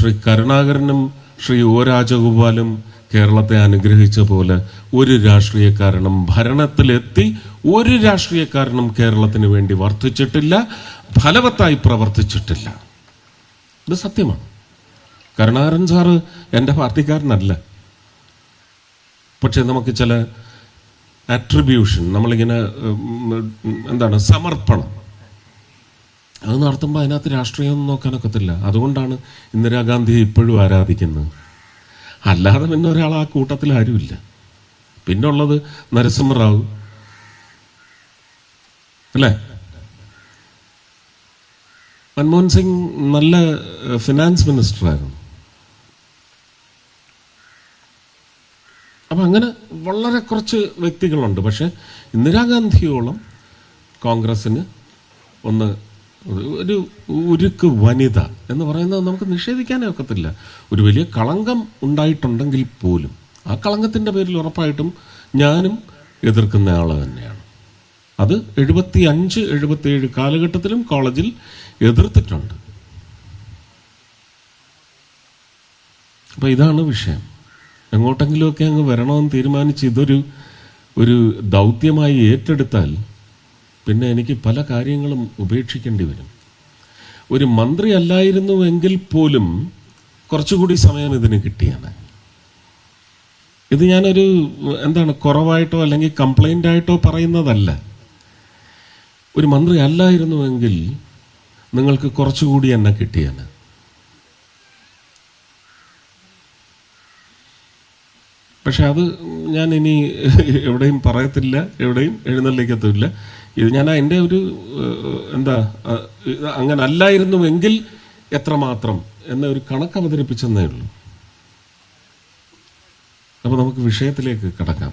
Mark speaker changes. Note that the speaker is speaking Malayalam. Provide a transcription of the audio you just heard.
Speaker 1: ശ്രീ കരുണാകരനും ശ്രീ ഒ രാജഗോപാലും കേരളത്തെ അനുഗ്രഹിച്ച പോലെ ഒരു രാഷ്ട്രീയക്കാരനും ഭരണത്തിലെത്തി ഒരു രാഷ്ട്രീയക്കാരനും കേരളത്തിന് വേണ്ടി വർദ്ധിച്ചിട്ടില്ല ഫലവത്തായി പ്രവർത്തിച്ചിട്ടില്ല. ഇത് സത്യമാണ്. കരുണാകരൻ സാറ് എന്റെ പാർട്ടിക്കാരനല്ല. പക്ഷെ നമുക്ക് ചില അട്രിബ്യൂഷൻ നമ്മളിങ്ങനെ എന്താണ് സമർപ്പണം അത് നടത്തുമ്പോൾ അതിനകത്ത് രാഷ്ട്രീയം നോക്കാനൊക്കത്തില്ല അതുകൊണ്ടാണ് ഇന്ദിരാഗാന്ധി ഇപ്പോഴും ആരാധിക്കുന്നത്. അല്ലാതെ പിന്നെ ഒരാൾ ആ കൂട്ടത്തിൽ ആരുമില്ല. പിന്നെ ഉള്ളത് നരസിംഹറാവു അല്ലേ? മൻമോഹൻ സിംഗ് നല്ല ഫിനാൻസ് മിനിസ്റ്ററായിരുന്നു അപ്പം അങ്ങനെ വളരെ കുറച്ച് വ്യക്തികളുണ്ട്. പക്ഷേ ഇന്ദിരാഗാന്ധിയോളം കോൺഗ്രസ്സിന് ഒന്ന് ഒരു ഉരുക്ക് വനിത എന്ന് പറയുന്നത് നമുക്ക് നിഷേധിക്കാനേ ഒക്കത്തില്ല. ഒരു വലിയ കളങ്കം ഉണ്ടായിട്ടുണ്ടെങ്കിൽ പോലും ആ കളങ്കത്തിന്റെ പേരിൽ ഉറപ്പായിട്ടും ഞാനും എതിർക്കുന്ന ആൾ തന്നെയാണ്. അത് എഴുപത്തി അഞ്ച് എഴുപത്തിയേഴ് കാലഘട്ടത്തിലും കോളേജിൽ എതിർത്തിട്ടുണ്ട്. അപ്പൊ ഇതാണ് വിഷയം. എങ്ങോട്ടെങ്കിലുമൊക്കെ അങ്ങ് വരണമെന്ന് തീരുമാനിച്ച് ഇതൊരു ഒരു ദൗത്യമായി ഏറ്റെടുത്താൽ പിന്നെ എനിക്ക് പല കാര്യങ്ങളും ഉപേക്ഷിക്കേണ്ടി വരും. ഒരു മന്ത്രി അല്ലായിരുന്നുവെങ്കിൽ പോലും കുറച്ചുകൂടി സമയം ഇതിന് കിട്ടിയാണ്. ഇത് ഞാനൊരു എന്താണ് കുറവായിട്ടോ അല്ലെങ്കിൽ കംപ്ലൈന്റ് ആയിട്ടോ പറയുന്നതല്ല. ഒരു മന്ത്രി അല്ലായിരുന്നുവെങ്കിൽ നിങ്ങൾക്ക് കുറച്ചുകൂടി എന്നെ കിട്ടിയാണ്. പക്ഷെ അത് ഞാൻ ഇനി എവിടെയും പറയത്തില്ല എവിടെയും എഴുന്നള്ളിക്കത്തുമില്ല. ഇത് ഞാൻ എന്റെ ഒരു എന്താ അങ്ങനെ അല്ലായിരുന്നുവെങ്കിൽ എത്രമാത്രം എന്ന ഒരു കണക്ക് അവതരിപ്പിച്ചെന്നേ ഉള്ളൂ. അപ്പോൾ നമുക്ക് വിഷയത്തിലേക്ക് കടക്കാം.